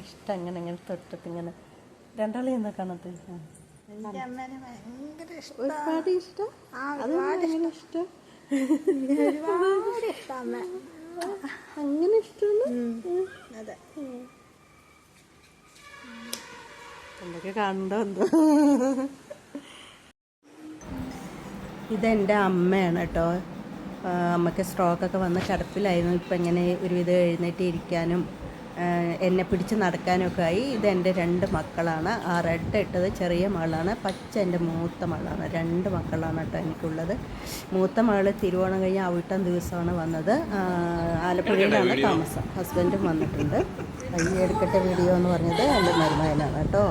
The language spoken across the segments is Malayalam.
ഇഷ്ടം അങ്ങനെ ഇങ്ങനെ തൊട്ടിട്ട് ഇങ്ങനെ രണ്ടാളെ എന്താ കാണത്ത്? ഒരുപാട് ഇഷ്ടം? ഇഷ്ടം അങ്ങനെ ഇഷ്ടം. അങ്ങനെ ഇഷ്ടമാണ് അതെ. എന്തൊക്കെ കണ്ടോ എന്തോ? ഇതെന്റെ അമ്മയാണ് കേട്ടോ. അമ്മയ്ക്ക് സ്ട്രോക്കൊക്കെ വന്ന കിടപ്പിലായിരുന്നു ഇപ്പം ഇങ്ങനെ ഒരുവിധം എഴുന്നേറ്റ് ഇരിക്കാനും എന്നെ പിടിച്ച് നടക്കാനൊക്കെ ആയി. ഇതെന്റെ രണ്ട് മക്കളാണ്. ആ റെഡ് ഇട്ടത് ചെറിയ മകളാണ്. പച്ച എന്റെ മൂത്ത മകളാണ്. രണ്ട് മക്കളാണ് കേട്ടോ എനിക്കുള്ളത്. മൂത്ത മകൾ തിരുവോണം കഴിഞ്ഞ് അവിട്ടം ദിവസമാണ് വന്നത്. ആലപ്പുഴയിലാണ് താമസം. ഹസ്ബൻഡും വന്നിട്ടുണ്ട്. ഈ എടുക്കട്ടെ വീഡിയോ എന്ന് പറഞ്ഞത് എന്റെ മരുമകനാണ് കേട്ടോ.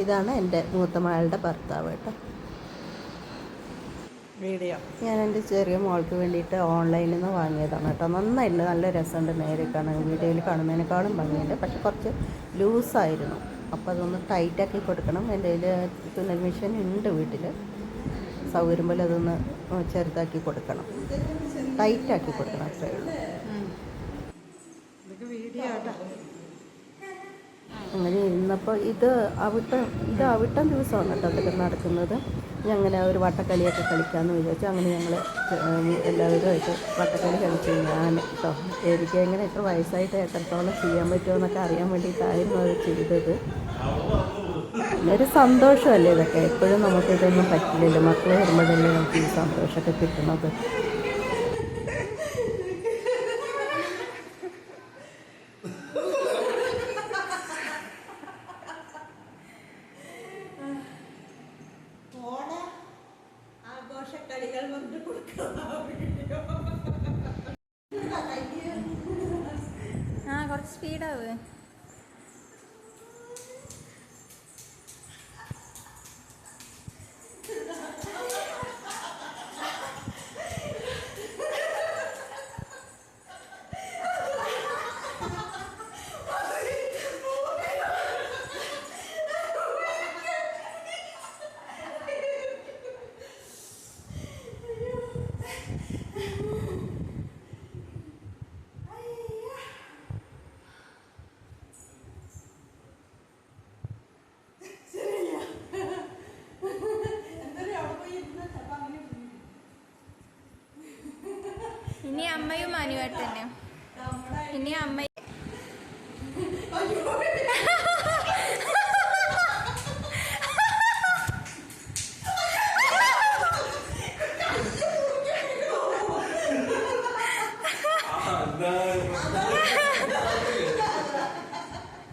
ഇതാണ് എന്റെ മൂത്ത മകളുടെ ഭർത്താവ് കേട്ടോ. വീഡിയോ? ഞാൻ എന്റെ ചെറിയ മോൾക്ക് വേണ്ടിയിട്ട് ഓൺലൈനിൽ നിന്ന് വാങ്ങിയതാണ് കേട്ടോ. നന്നായിട്ടുണ്ട്. നല്ല രസമുണ്ട് നേരെ കാണാൻ. വീഡിയോയിൽ കാണുന്നതിനേക്കാളും ഭംഗിയുണ്ട്. പക്ഷെ കുറച്ച് ലൂസായിരുന്നു. അപ്പോൾ അതൊന്ന് ടൈറ്റാക്കി കൊടുക്കണം. എന്റെ കയ്യിൽ തുന്നൽ മെഷീൻ ഉണ്ട് വീട്ടിൽ. സൗകര്യം പോലെ അതൊന്ന് ചെറുതാക്കി കൊടുക്കണം. ടൈറ്റാക്കി കൊടുക്കണം അത്രയേ ഉള്ളൂ. അങ്ങനെ ഇരുന്നപ്പോൾ ഇത് അവിട്ടം ഇത് അവിട്ടം ദിവസമാണ് കേട്ടോ അതൊക്കെ നടക്കുന്നത്. ഞങ്ങനെ ഒരു വട്ടക്കളിയൊക്കെ കളിക്കാമെന്ന് വിചാരിച്ചു. അങ്ങനെ ഞങ്ങൾ എല്ലാവരുമായിട്ട് വട്ടക്കളി കളിച്ചു. ഞാൻ കേട്ടോ എനിക്ക് എങ്ങനെ എത്ര വയസ്സായിട്ട് എത്രത്തോളം ചെയ്യാൻ പറ്റുമെന്നൊക്കെ അറിയാൻ വേണ്ടിയിട്ടായിരുന്നു അത് ചെയ്തത്. ഒരു സന്തോഷമല്ലേ ഇതൊക്കെ? എപ്പോഴും നമുക്കിതൊന്നും പറ്റില്ലല്ലോ. മക്കൾ വരുമ്പോഴല്ലേ നമുക്ക് ഈ സന്തോഷമൊക്കെ കിട്ടുന്നത്. ആ കുറച്ച് സ്പീഡാവ് ഇനി അമ്മയും അനുവായിട്ട് തന്നെ. ഇനി അമ്മ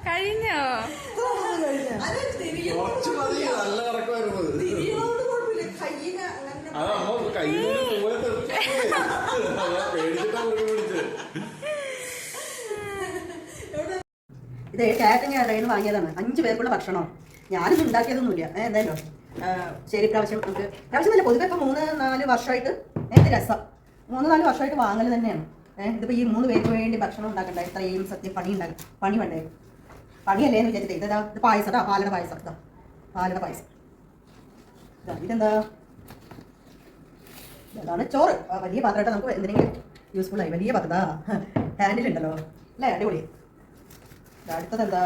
കഴിഞ്ഞോ? കുറച്ച് മതി നല്ല കറക്കമായിരുന്നു. ഇത് കാറ്ററിംഗ് കടയിൽ വാങ്ങിയതാണ്. അഞ്ച് പേർക്കുള്ള ഭക്ഷണം? ഞാനിത് ഉണ്ടാക്കിയതൊന്നുമില്ല. എന്തായാലും. ശരി പ്രാവശ്യം നമുക്ക് പ്രാവശ്യം നല്ല പൊതുവെ ഇപ്പം മൂന്ന് നാല് വർഷമായിട്ട് എന്ത് രസം. മൂന്ന് നാല് വർഷമായിട്ട് വാങ്ങൽ തന്നെയാണ്. ഏഹ് ഇതിപ്പോൾ ഈ മൂന്ന് പേർക്ക് വേണ്ടി ഭക്ഷണം ഉണ്ടാക്കണ്ട ഇത്രയും സത്യം പണി ഉണ്ടാക്കും പണി വേണ്ടേ? പണിയല്ലേ എന്ന് വിചാരിച്ചിട്ട് ഇതാ ഇത് പായസം പാലട പായസം ഇതാ. പാലട പായസം. ഇതാ ഇതെന്താ? അതാണ് ചോറ്. വലിയ പാത്രമായിട്ട് നമുക്ക് എന്തിനെങ്കിലും യൂസ്ഫുൾ ആയി. വലിയ പാത്രം ഹാൻഡിൽ ഉണ്ടല്ലോ. അല്ലേ? അടിപൊളി. അടുത്തത് എന്താ?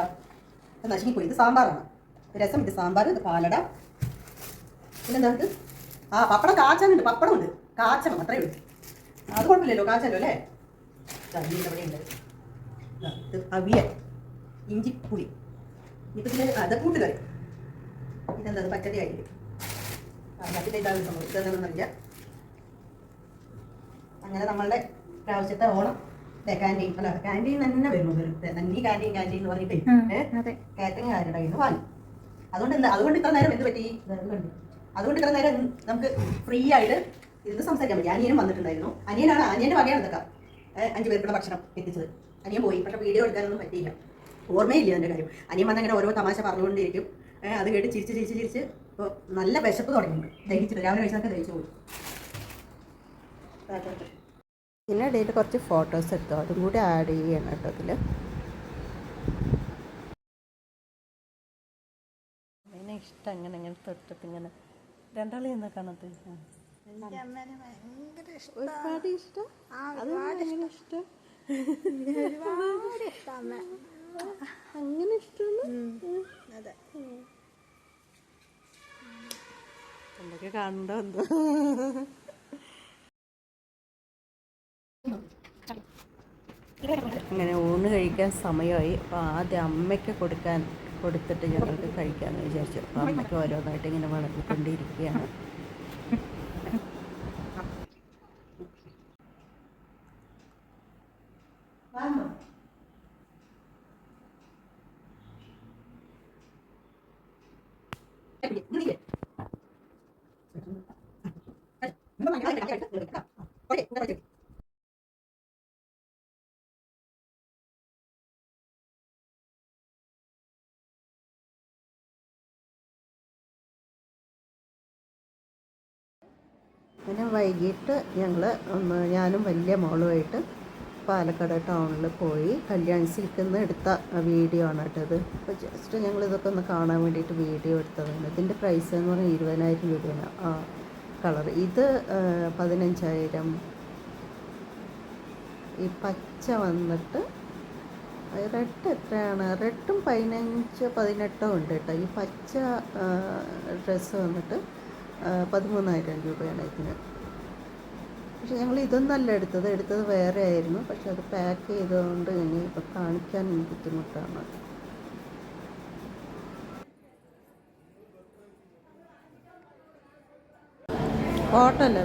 ഇത് നശിങ്ങിപ്പോയി ഇത് സാമ്പാറാണ്. രസം ഇത് സാമ്പാർ ഇത് പാലട. പിന്നെന്താ ഇത്? ആ പപ്പടം കാച്ചാനുണ്ട്. പപ്പടം ഉണ്ട്. കാച്ചണം. അത്രയേ ഉള്ളൂ. അത് കുഴപ്പമില്ലല്ലോ. കാച്ചല്ലോ അല്ലേ? ഉണ്ട്? ഇത് അവിയൽ. ഇഞ്ചിപ്പുളി. ഇപ്പം ഇതിന് അത് കൂട്ടുകറി. ഇതെന്താ? ഇത് പച്ചടി ആയിട്ട് അതിന്റെ ഇതാണ് സംഭവം. ഇതെന്താണെന്നറിയില്ല. അങ്ങനെ നമ്മളുടെ പ്രാവശ്യത്തെ ഓണം ക്യാന്റീൻ അല്ല ക്യാന്റീൻ തന്നെ വരുന്നു നന്ദി ക്യാന്റീൻ ക്യാന്റീൻ എന്ന് പറഞ്ഞിട്ട്. കാറ്ററിംഗ് കാറ്ററിംഗുകാരുടെ കയ്യിൽ നിന്ന് വാങ്ങി അതുകൊണ്ട് എന്താ? അതുകൊണ്ട് ഇത്ര നേരം എന്ത് പറ്റി? അതുകൊണ്ട് ഇത്ര നേരം നമുക്ക് ഫ്രീ ആയിട്ട് ഇരുന്ന് സംസാരിക്കാൻ പറ്റി. അനിയനും വന്നിട്ടുണ്ടായിരുന്നു. അനിയനാണ് അനിയന്റെ വകയാണ് ഇതൊക്കെ. അഞ്ചു പേർക്കുള്ള ഭക്ഷണം എത്തിച്ചത്. അനിയൻ പോയി. പക്ഷെ വീഡിയോ എടുക്കാനൊന്നും പറ്റിയില്ല. ഓർമ്മയില്ല എന്റെ കാര്യം. അനിയൻ വന്നങ്ങനെ ഓരോ തമാശ പറഞ്ഞുകൊണ്ടിരിക്കും. അത് കേട്ട് ചിരിച്ച് ചിരിച്ച് ചിരിച്ച് ഇപ്പോൾ നല്ല വിശപ്പ് തുടങ്ങിയിട്ടുണ്ട് ദഹിച്ചിട്ട്. രാവിലെ കഴിച്ചതൊക്കെ ദഹിച്ചു പോയി. പിന്നെ ഇടയിൽ കുറച്ച് ഫോട്ടോസ് എടുത്തു. അതും കൂടി ആഡ് ചെയ്യണം കേട്ടോ അതിൽ അതിനെ ഇഷ്ടം അങ്ങനെ ഇങ്ങനെ തൊട്ടിട്ട് ഇങ്ങനെ. രണ്ടാളെ എന്നാ കാണത്ത്? ഒരുപാട് ഇഷ്ടം? അങ്ങനെ ഇഷ്ടം. അങ്ങനെ ഇഷ്ടമാണ് അതെ. എന്തൊക്കെ കണ്ടോ എന്തോ? അങ്ങനെ ഊണ് കഴിക്കാൻ സമയമായി. അപ്പോൾ ആദ്യം അമ്മയ്ക്ക് കൊടുക്കാൻ കൊടുത്തിട്ട് ഞങ്ങൾക്ക് കഴിക്കാമെന്ന് വിചാരിച്ചു. അപ്പോൾ അമ്മയ്ക്ക് ഓരോന്നായിട്ട് ഇങ്ങനെ വളർത്തിക്കൊണ്ടിരിക്കുകയാണ്. പിന്നെ വൈകിട്ട് ഞങ്ങൾ ഞാനും വലിയ മോളുമായിട്ട് പാലക്കാട് ടൗണിൽ പോയി. കല്യാൺ സിൽക്കിൽ നിന്ന് എടുത്ത വീഡിയോ ആണ് കേട്ടോ ഇത്. അപ്പോൾ ജസ്റ്റ് ഞങ്ങൾ ഇതൊക്കെ ഒന്ന് കാണാൻ വേണ്ടിയിട്ട് വീഡിയോ എടുത്തതാണ്. ഇതിന്റെ പ്രൈസ് എന്ന് പറഞ്ഞാൽ ഇരുപതിനായിരം രൂപയാണ്. ആ കളർ ഇത് പതിനഞ്ചായിരം. ഈ പച്ച വന്നിട്ട് റെഡ് എത്രയാണ്? റെഡും പതിനഞ്ച് പതിനെട്ടോ ഉണ്ട് കേട്ടോ. ഈ പച്ച ഡ്രസ്സ് വന്നിട്ട് പതിമൂന്നായിരം രൂപയാണ് ഇതിന് പക്ഷെ ഞങ്ങൾ ഇതൊന്നല്ല എടുത്തത്. എടുത്തത് വേറെ ആയിരുന്നു. പക്ഷെ അത് പാക്ക് ചെയ്തതുകൊണ്ട് ഇനി ഇപ്പം കാണിക്കാൻ ബുദ്ധിമുട്ടാണ്. കോട്ടല്ല